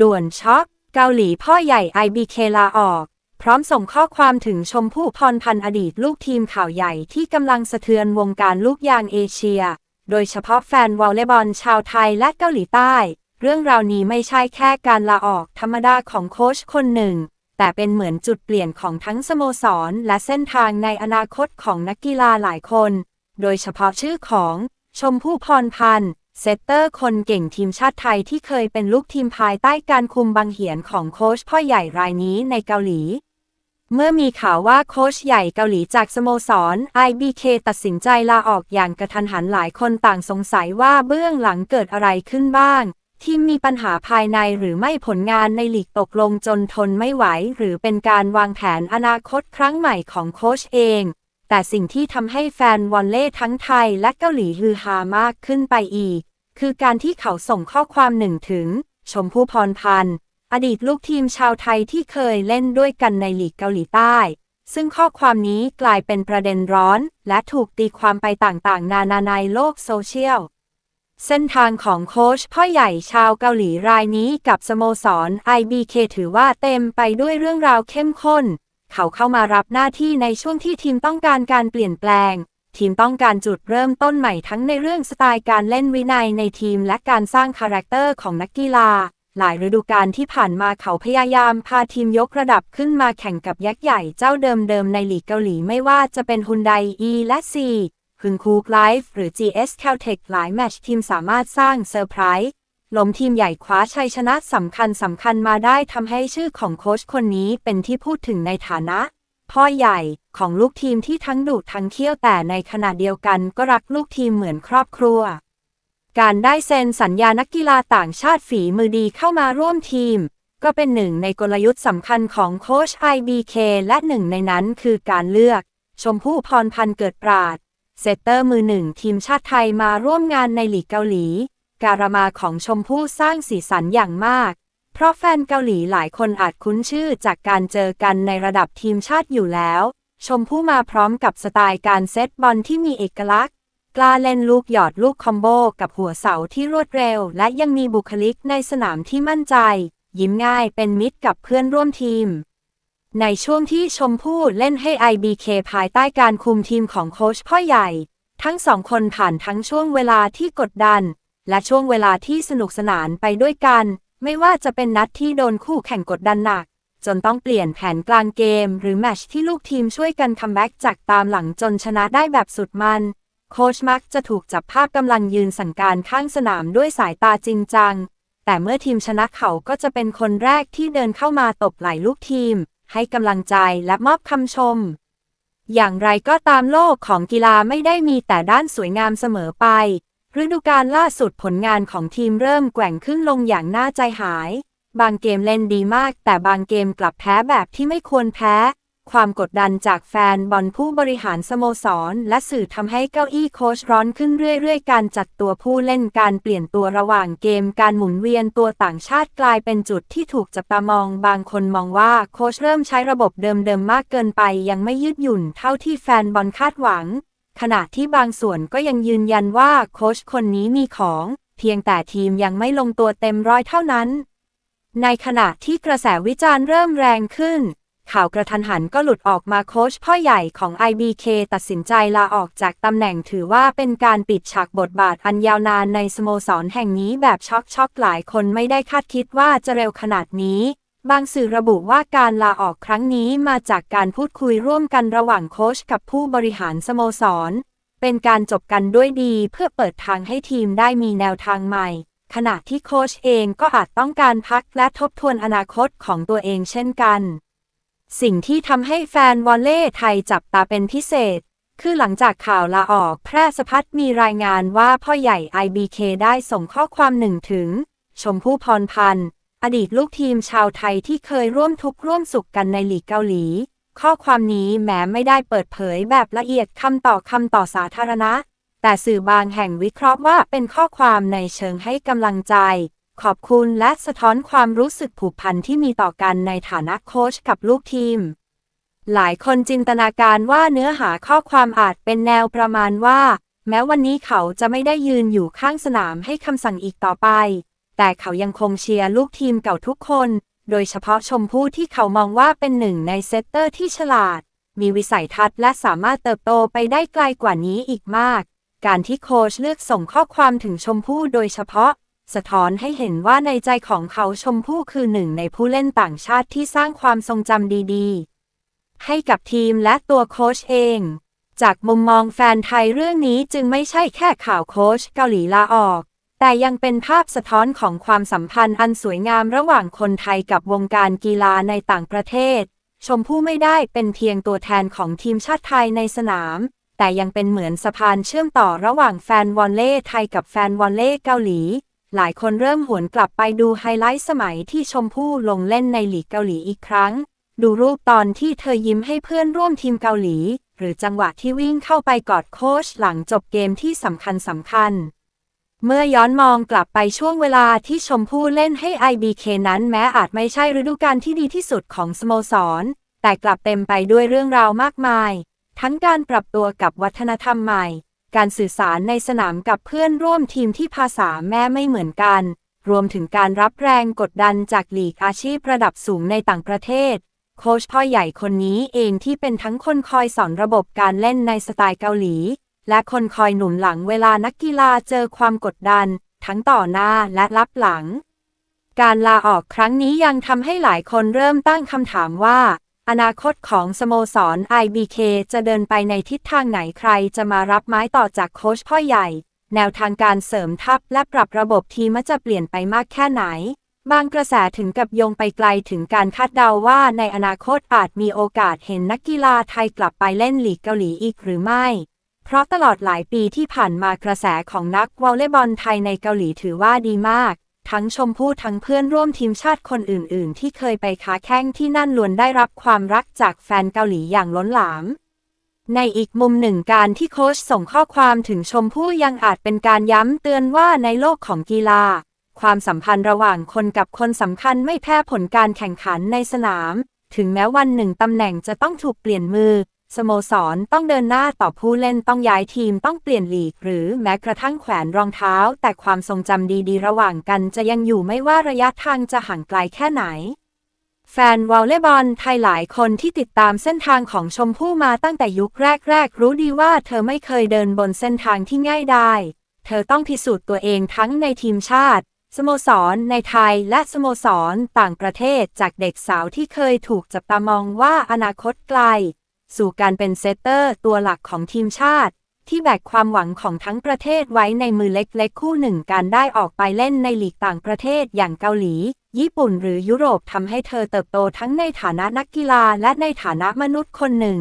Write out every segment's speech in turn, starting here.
ด่วนช็อก เกาหลีพ่อใหญ่ IBK ลาออก พร้อมส่งข้อความถึงชมพู่พรพันธ์อดีตลูกทีมข่าวใหญ่ที่กำลังสะเทือนวงการลูกยางเอเชีย โดยเฉพาะแฟนวอลเลย์บอลชาวไทยและเกาหลีใต้ เรื่องราวนี้ไม่ใช่แค่การลาออกธรรมดาของโค้ชคนหนึ่ง แต่เป็นเหมือนจุดเปลี่ยนของทั้งสโมสร และเส้นทางในอนาคตของนักกีฬาหลายคน โดยเฉพาะชื่อของชมพู่พรพันธ์ เซตเตอร์คนเก่งทีมชาติไทยที่เคยเป็นลูกทีมภายใต้การคุมบังเหียนของโค้ชพ่อใหญ่รายนี้ในเกาหลี เมื่อมีข่าวว่าโค้ชใหญ่เกาหลีจากสโมสร IBK ตัดสินใจลาออกอย่างกระทันหันหลายคนต่างสงสัยว่าเบื้องหลังเกิดอะไรขึ้นบ้าง ทีมมีปัญหาภายในหรือไม่ผลงานในหลีกตกลงจนทนไม่ไหว หรือเป็นการวางแผนอนาคตครั้งใหม่ของโค้ชเอง แต่สิ่งที่ทำให้แฟนวอลเล่ทั้งไทยและเกาหลีฮือฮามากขึ้นไปอีก คือการที่เขาส่งข้อความหนึ่งถึง ชมพู่พรพันธ์อดีตลูกทีมชาวไทยที่เคยเล่นด้วยกันในลีกเกาหลีใต้ ซึ่งข้อความนี้กลายเป็นประเด็นร้อน และถูกตีความไปต่างๆ นานาในโลกโซเชียล เส้นทางของโค้ชพ่อใหญ่ชาวเกาหลีรายนี้กับสโมสร IBK ถือว่าเต็มไปด้วยเรื่องราวเข้มข้น เขาเข้ามารับหน้าที่ในช่วงที่ทีมต้องการการเปลี่ยนแปลง ทีมต้องการจุดเริ่มต้นใหม่ทั้งในเรื่องสไตล์การเล่นวินัยในทีมและการสร้างคาแรคเตอร์ของนักกีฬา หลายฤดูกาลที่ผ่านมาเขาพยายามพาทีมยกระดับขึ้นมาแข่งกับยักษ์ใหญ่เจ้าเดิมๆในลีกเกาหลีไม่ว่าจะเป็นฮุนได E และ C ฮึงคูกไลฟ์หรือ GS Caltech หลายแมตช์ทีมสามารถสร้างเซอร์ไพรส์ ล้มทีมใหญ่คว้าชัยชนะสำคัญสำคัญมาได้ทำให้ชื่อของโค้ชคนนี้เป็นที่พูดถึงในฐานะ พ่อใหญ่ของลูกทีมที่ทั้งดุทั้งเขี้ยวแต่ในขณะเดียวกันก็รักลูกทีมเหมือนครอบครัว การได้เซ็นสัญญานักกีฬาต่างชาติฝีมือดีเข้ามาร่วมทีม ก็เป็นหนึ่งในกลยุทธ์สำคัญของโค้ช IBK และหนึ่งในนั้นคือการเลือก ชมพู่พรพันธ์เกิดปราดเซตเตอร์มือหนึ่งทีมชาติไทยมาร่วมงานในหลีกเกาหลี การมาของชมพู่สร้างสีสันอย่างมาก เพราะแฟนเกาหลีหลายคนอาจคุ้นชื่อจากการเจอกันในระดับทีมชาติอยู่แล้ว ชมพู่มาพร้อมกับสไตล์การเซตบอลที่มีเอกลักษณ์ กล้าเล่นลูกหยอดลูกคอมโบกับหัวเสาที่รวดเร็ว และยังมีบุคลิกในสนามที่มั่นใจ ยิ้มง่ายเป็นมิตรกับเพื่อนร่วมทีม ในช่วงที่ชมพู่เล่นให้ IBK ภายใต้การคุมทีมของโค้ชพ่อใหญ่ ทั้งสองคนผ่านทั้งช่วงเวลาที่กดดัน และช่วงเวลาที่สนุกสนานไปด้วยกัน ไม่ว่าจะเป็นนัดที่โดนคู่แข่งกดดันหนัก จนต้องเปลี่ยนแผนกลางเกม หรือแมชที่ลูกทีมช่วยกันคัมแบ็กจากตามหลังจนชนะได้แบบสุดมัน โค้ชมักจะถูกจับภาพกำลังยืนสั่งการข้างสนามด้วยสายตาจริงจัง แต่เมื่อทีมชนะเขาก็จะเป็นคนแรกที่เดินเข้ามาตบไหล่ลูกทีม ให้กำลังใจและมอบคำชมอย่างไรก็ตามโลกของกีฬาไม่ได้มีแต่ด้านสวยงามเสมอไป ฤดูกาลล่าสุดผลงานของทีมเริ่มแกว่งขึ้นลงอย่างน่าใจหาย บางเกมเล่นดีมาก แต่บางเกมกลับแพ้แบบที่ไม่ควรแพ้ ความกดดันจากแฟนบอลผู้บริหารสโมสร และสื่อทำให้เก้าอี้โค้ชร้อนขึ้นเรื่อยๆ การจัดตัวผู้เล่นการเปลี่ยนตัวระหว่างเกมการหมุนเวียนตัวต่างชาติกลายเป็นจุดที่ถูกจับตามอง บางคนมองว่าโค้ชเริ่มใช้ระบบเดิมๆมากเกินไป ยังไม่ยืดหยุ่นเท่าที่แฟนบอลคาดหวัง ขณะที่บางส่วนก็ยังยืนยันว่าโค้ชคนนี้มีของ เพียงแต่ทีมยังไม่ลงตัวเต็มร้อยเท่านั้น ในขณะที่กระแสวิจารณ์เริ่มแรงขึ้น ข่าวกระทันหันก็หลุดออกมาโค้ชพ่อใหญ่ของ IBK ตัดสินใจลาออกจากตำแหน่งถือว่าเป็นการปิดฉากบทบาทอันยาวนานในสโมสรแห่งนี้แบบช็อกช็อกหลายคนไม่ได้คาดคิดว่าจะเร็วขนาดนี้ บางสื่อระบุว่าการลาออกครั้งนี้มาจากการพูดคุยร่วมกันระหว่างโค้ชกับผู้บริหารสโมสร เป็นการจบกันด้วยดีเพื่อเปิดทางให้ทีมได้มีแนวทางใหม่ ขณะที่โค้ชเองก็อาจต้องการพักและทบทวนอนาคตของตัวเองเช่นกัน สิ่งที่ทำให้แฟนวอลเล่ไทยจับตาเป็นพิเศษ คือหลังจากข่าวลาออกแพร่สะพัดมีรายงานว่าพ่อใหญ่ IBK ได้ส่งข้อความหนึ่งถึง ชมพู่พรพันธ์ อดีตลูกทีมชาวไทยที่เคยร่วมทุกข์ร่วมสุขกันในหลีกเกาหลี ข้อความนี้แม้ไม่ได้เปิดเผยแบบละเอียดคำต่อคำต่อสาธารณะ แต่สื่อบางแห่งวิเคราะห์ว่าเป็นข้อความในเชิงให้กำลังใจ ขอบคุณและสะท้อนความรู้สึกผูกพันที่มีต่อกันในฐานะโค้ชกับลูกทีม หลายคนจินตนาการว่าเนื้อหาข้อความอาจเป็นแนวประมาณว่า แม้วันนี้เขาจะไม่ได้ยืนอยู่ข้างสนามให้คำสั่งอีกต่อไป แต่เขายังคงเชียร์ลูกทีมเก่าทุกคน โดยเฉพาะชมพู่ที่เขามองว่าเป็นหนึ่งในเซตเตอร์ที่ฉลาด มีวิสัยทัศน์และสามารถเติบโตไปได้ไกลกว่านี้อีกมาก การที่โค้ชเลือกส่งข้อความถึงชมพู่โดยเฉพาะ สะท้อนให้เห็นว่าในใจของเขาชมพู่คือหนึ่งในผู้เล่นต่างชาติที่สร้างความทรงจำดีๆ ให้กับทีมและตัวโค้ชเองจากมุมมองแฟนไทยเรื่องนี้จึงไม่ใช่แค่ข่าวโค้ชเกาหลีลาออก แต่ยังเป็นภาพสะท้อนของความสัมพันธ์อันสวยงามระหว่างคนไทยกับวงการกีฬาในต่างประเทศ ชมพู่ไม่ได้เป็นเพียงตัวแทนของทีมชาติไทยในสนาม แต่ยังเป็นเหมือนสะพานเชื่อมต่อระหว่างแฟนวอลเล่ไทยกับแฟนวอลเล่เกาหลี หลายคนเริ่มหวนกลับไปดูไฮไลท์สมัยที่ชมพู่ลงเล่นในลีกเกาหลีอีกครั้ง ดูรูปตอนที่เธอยิ้มให้เพื่อนร่วมทีมเกาหลี หรือจังหวะที่วิ่งเข้าไปกอดโค้ชหลังจบเกมที่สำคัญสำคัญ เมื่อย้อนมองกลับไปช่วงเวลาที่ชมพู่เล่นให้ IBK นั้นแม้อาจไม่ใช่ฤดูกาลที่ดีที่สุดของสโมสร แต่กลับเต็มไปด้วยเรื่องราวมากมาย ทั้งการปรับตัวกับวัฒนธรรมใหม่ การสื่อสารในสนามกับเพื่อนร่วมทีมที่ภาษาแม่ไม่เหมือนกัน รวมถึงการรับแรงกดดันจากหลีกอาชีพระดับสูงในต่างประเทศ โค้ชพ่อใหญ่คนนี้เองที่เป็นทั้งคนคอยสอนระบบการเล่นในสไตล์เกาหลี และคนคอยหนุนหลังเวลานักกีฬาเจอความกดดัน ทั้งต่อหน้าและรับหลัง การลาออกครั้งนี้ยังทำให้หลายคนเริ่มตั้งคำถามว่า อนาคตของสโมสร IBK จะเดินไปในทิศทางไหนใครจะมารับไม้ต่อจากโค้ชพ่อใหญ่ แนวทางการเสริมทัพและปรับระบบทีมจะเปลี่ยนไปมากแค่ไหนบางกระแสถึงกับโยงไปไกลถึงการคาดเดาว่าในอนาคตอาจมีโอกาสเห็นนักกีฬาไทยกลับไปเล่นลีกเกาหลีอีกหรือไม่ เพราะตลอดหลายปีที่ผ่านมากระแสของนักวอลเลย์บอลไทยในเกาหลีถือว่าดีมาก ทั้งชมพู่ทั้งเพื่อนร่วมทีมชาติคนอื่น ๆ ที่เคยไปค้าแข้งที่นั่นล้วนได้รับความรักจากแฟนเกาหลีอย่างล้นหลามในอีกมุมหนึ่งการที่โค้ชส่งข้อความถึงชมพู่ยังอาจเป็นการย้ำเตือนว่าในโลกของกีฬา ความสัมพันธ์ระหว่างคนกับคนสำคัญไม่แพ้ผลการแข่งขันในสนาม ถึงแม้วันหนึ่งตำแหน่งจะต้องถูกเปลี่ยนมือ สโมสรต้องเดินหน้าต่อผู้เล่นต้องย้ายทีมต้องเปลี่ยนลีก หรือแม้กระทั่งแขวนรองเท้า แต่ความทรงจำดีๆ ระหว่างกันจะยังอยู่ไม่ว่าระยะทางจะห่างไกลแค่ไหน แฟนวอลเลย์บอลไทยหลายคนที่ติดตามเส้นทางของชมพู่มาตั้งแต่ยุคแรก ๆ รู้ดีว่าเธอไม่เคยเดินบนเส้นทางที่ง่ายได้ เธอต้องพิสูจน์ตัวเองทั้งในทีมชาติสโมสรในไทยและสโมสรต่างประเทศจากเด็กสาวที่เคยถูกจับตามองว่าอนาคตไกล สู่การเป็นเซตเตอร์ตัวหลักของทีมชาติ ที่แบกความหวังของทั้งประเทศไว้ในมือเล็กๆ คู่หนึ่งการได้ออกไปเล่นในลีกต่างประเทศอย่างเกาหลี ญี่ปุ่นหรือยุโรปทำให้เธอเติบโตทั้งในฐานะนักกีฬาและในฐานะมนุษย์คนหนึ่ง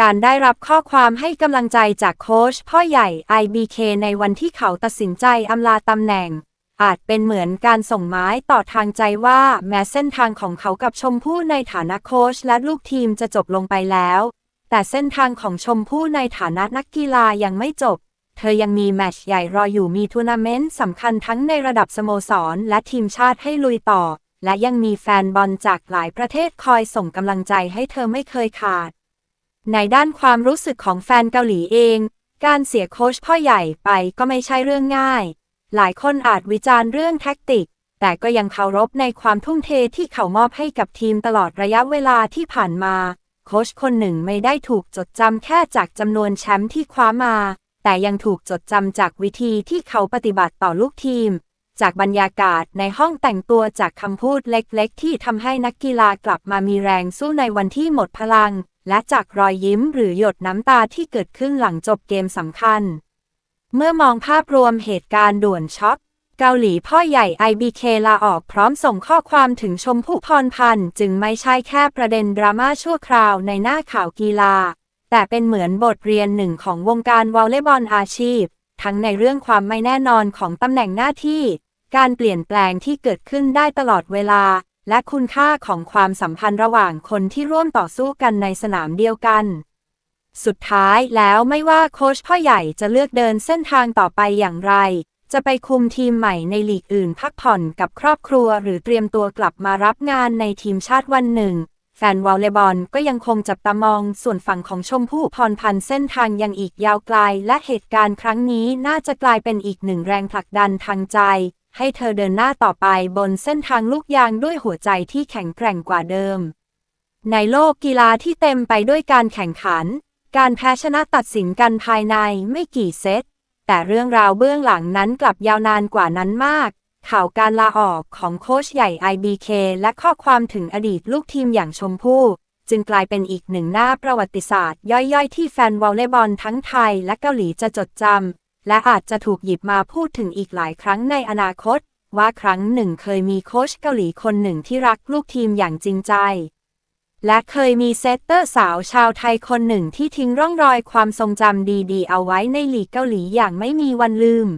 การได้รับข้อความให้กำลังใจจากโค้ชพ่อใหญ่ IBK ในวันที่เขาตัดสินใจอำลาตำแหน่ง อาจเป็นเหมือนการส่งไม้ต่อทางใจว่า แม้เส้นทางของเขากับชมพู่ในฐานะโค้ชและลูกทีมจะจบลงไปแล้ว แต่เส้นทางของชมพู่ในฐานะนักกีฬายังไม่จบ เธอยังมีแมตช์ใหญ่รออยู่มีทัวร์นาเมนต์สำคัญทั้งในระดับสโมสร และทีมชาติให้ลุยต่อ และยังมีแฟนบอลจากหลายประเทศคอยส่งกำลังใจให้เธอไม่เคยขาด ในด้านความรู้สึกของแฟนเกาหลีเอง การเสียโค้ชพ่อใหญ่ไปก็ไม่ใช่เรื่องง่าย หลายคนอาจวิจารณ์เรื่องแท็กติก แต่ก็ยังเคารพในความทุ่มเทที่เขามอบให้กับทีมตลอดระยะเวลาที่ผ่านมา โค้ชคนหนึ่งไม่ได้ถูกจดจำแค่จากจำนวนแชมป์ที่คว้ามา แต่ยังถูกจดจำจากวิธีที่เขาปฏิบัติต่อลูกทีม จากบรรยากาศในห้องแต่งตัวจากคำพูดเล็กๆ ที่ทำให้นักกีฬากลับมามีแรงสู้ในวันที่หมดพลัง และจากรอยยิ้มหรือหยดน้ำตาที่เกิดขึ้นหลังจบเกมสำคัญ เมื่อมองภาพรวมเหตุการณ์ด่วนช็อกเกาหลีพ่อใหญ่ IBK ลาออกพร้อมส่งข้อความถึงชมพู่พรพันธ์จึงไม่ใช่แค่ประเด็นดราม่าชั่วคราวในหน้าข่าวกีฬา แต่เป็นเหมือนบทเรียนหนึ่งของวงการวอลเลย์บอลอาชีพ ทั้งในเรื่องความไม่แน่นอนของตำแหน่งหน้าที่ การเปลี่ยนแปลงที่เกิดขึ้นได้ตลอดเวลา และคุณค่าของความสัมพันธ์ระหว่างคนที่ร่วมต่อสู้กันในสนามเดียวกัน สุดท้ายแล้วไม่ว่าโค้ชพ่อใหญ่จะเลือกเดินเส้นทางต่อไปอย่างไร จะไปคุมทีมใหม่ในลีกอื่นพักผ่อนกับครอบครัว หรือเตรียมตัวกลับมารับงานในทีมชาติวันหนึ่ง แฟนวอลเลย์บอลก็ยังคงจับตามองส่วนฝั่งของชมพู่พรพันธ์เส้นทางยังอีกยาวไกล และเหตุการณ์ครั้งนี้น่าจะกลายเป็นอีกหนึ่งแรงผลักดันทางใจ ให้เธอเดินหน้าต่อไปบนเส้นทางลูกยางด้วยหัวใจที่แข็งแกร่งกว่าเดิม ในโลกกีฬาที่เต็มไปด้วยการแข่งขัน การแพ้ชนะตัดสินกันภายในไม่กี่เซต แต่เรื่องราวเบื้องหลังนั้นกลับยาวนานกว่านั้นมาก ข่าวการลาออกของโค้ชใหญ่ IBK และข้อความถึงอดีตลูกทีมอย่างชมพู่จึงกลายเป็นอีกหนึ่งหน้าประวัติศาสตร์ย่อยๆ ที่แฟนวอลเลย์บอลทั้งไทยและเกาหลีจะจดจำ และอาจจะถูกหยิบมาพูดถึงอีกหลายครั้งในอนาคต ว่าครั้งหนึ่งเคยมีโค้ชเกาหลีคนหนึ่งที่รักลูกทีมอย่างจริงใจ และเคยมีเซตเตอร์สาวชาวไทยคนหนึ่งที่ทิ้งร่องรอยความทรงจำดีๆ เอาไว้ในหลีกเกาหลีอย่างไม่มีวันลืม